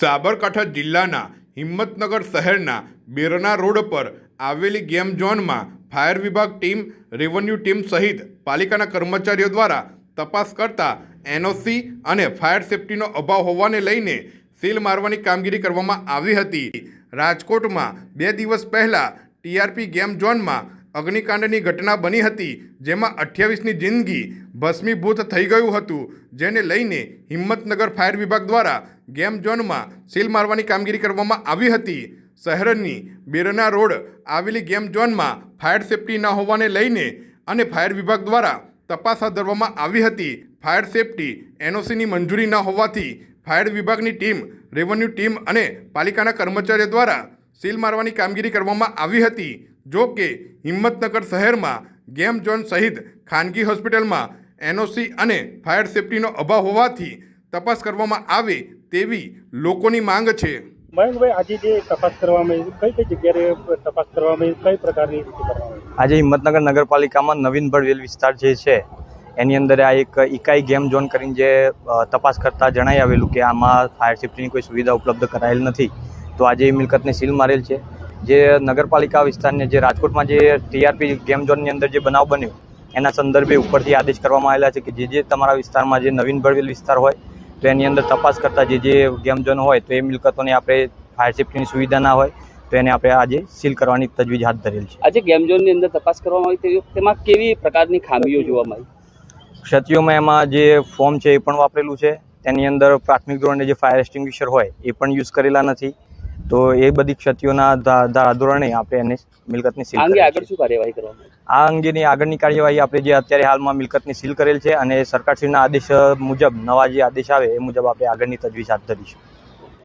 સાબરકાંઠા જિલ્લાના હિંમતનગર શહેરના બેરના રોડ પર આવેલી ગેમ ઝોનમાં ફાયર વિભાગ ટીમ, રેવન્યુ ટીમ સહિત પાલિકાના કર્મચારીઓ દ્વારા તપાસ કરતા એનઓસી અને ફાયર સેફટીનો અભાવ હોવાને લઈને સીલ મારવાની કામગીરી કરવામાં આવી હતી. રાજકોટમાં બે દિવસ પહેલાં ટીઆરપી ગેમ ઝોનમાં અગ્નિકાંડની ઘટના બની હતી, જેમાં અઠ્યાવીસની જિંદગી ભસ્મીભૂત થઈ ગયું હતું, જેને લઈને હિંમતનગર ફાયર વિભાગ દ્વારા ગેમ ઝોનમાં સીલ મારવાની કામગીરી કરવામાં આવી હતી. શહેરની બેરના રોડ આવેલી ગેમ ઝોનમાં ફાયર સેફટી ન હોવાને લઈને અને ફાયર વિભાગ દ્વારા તપાસ હાથ ધરવામાં આવી હતી. ફાયર સેફટી એનઓસીની મંજૂરી ન હોવાથી ફાયર વિભાગની ટીમ, રેવન્યુ ટીમ અને પાલિકાના કર્મચારીઓ દ્વારા સીલ મારવાની કામગીરી કરવામાં આવી હતી. જો કે હિંમતનગર શહેરમાં ગેમ ઝોન સહિત ખાનગી હોસ્પિટલમાં એનઓસી અને ફાયર સેફટીનો અભાવ હોવાથી તપાસ કરવામાં આવે તેવી લોકોની માંગ છે. મયંકભાઈ આજે જે તપાસ કરવામાં કઈ કઈ જગ્યાએ તપાસ કરવામાં કઈ પ્રકારની આજે હિંમતનગર નગરપાલિકામાં નવીન બળવેલ વિસ્તાર જે છે એની અંદર આ એક ઇકાઈ ગેમ ઝોન કરીને જે તપાસ કરતાં જણાઈ આવેલું કે આમાં ફાયર સેફટીની કોઈ સુવિધા ઉપલબ્ધ કરાયેલ નથી. તો આજે એ મિલકતને સીલ મારેલ છે. જે નગરપાલિકા વિસ્તારને જે રાજકોટમાં જે ટીઆરપી ગેમ ઝોનની અંદર જે બનાવ બન્યો એના સંદર્ભે ઉપરથી આદેશ કરવામાં આવેલા છે કે જે જે તમારા વિસ્તારમાં જે નવીન બળવેલ વિસ્તાર હોય તો એની અંદર તપાસ કરતાં જે જે ગેમ ઝોન હોય તો એ મિલકતોને આપણે ફાયર સેફ્ટીની સુવિધા ના હોય તો એને આપણે આજે સીલ કરવાની તજવીજ હાથ ધરેલ છે. આજે ગેમ ઝોનની અંદર તપાસ કરવામાં આવી તે તેમાં કેવી પ્રકારની ખામીઓ જોવા મળી? ક્ષતિઓમાં એમાં જે ફોર્મ છે એ પણ વાપરેલું છે તેની અંદર પ્રાથમિક ધોરણે જે ફાયર એક્સ્ટિંગ્વિશર હોય એ પણ યુઝ કરેલા નથી. તો એ બધી ક્ષતિઓના ધોરણે આપણે એને મિલકતની સીલ અંગે આગળ શું કાર્યવાહી કરવામાં આ અંગેની આગળની કાર્યવાહી આપણે જે અત્યારે હાલમાં મિલકતની સીલ કરેલ છે અને સરકારશ્રીના આદેશ મુજબ નવા જે આદેશ આવે એ મુજબ આપણે આગળની તજવીજ હાથ ધરીશું.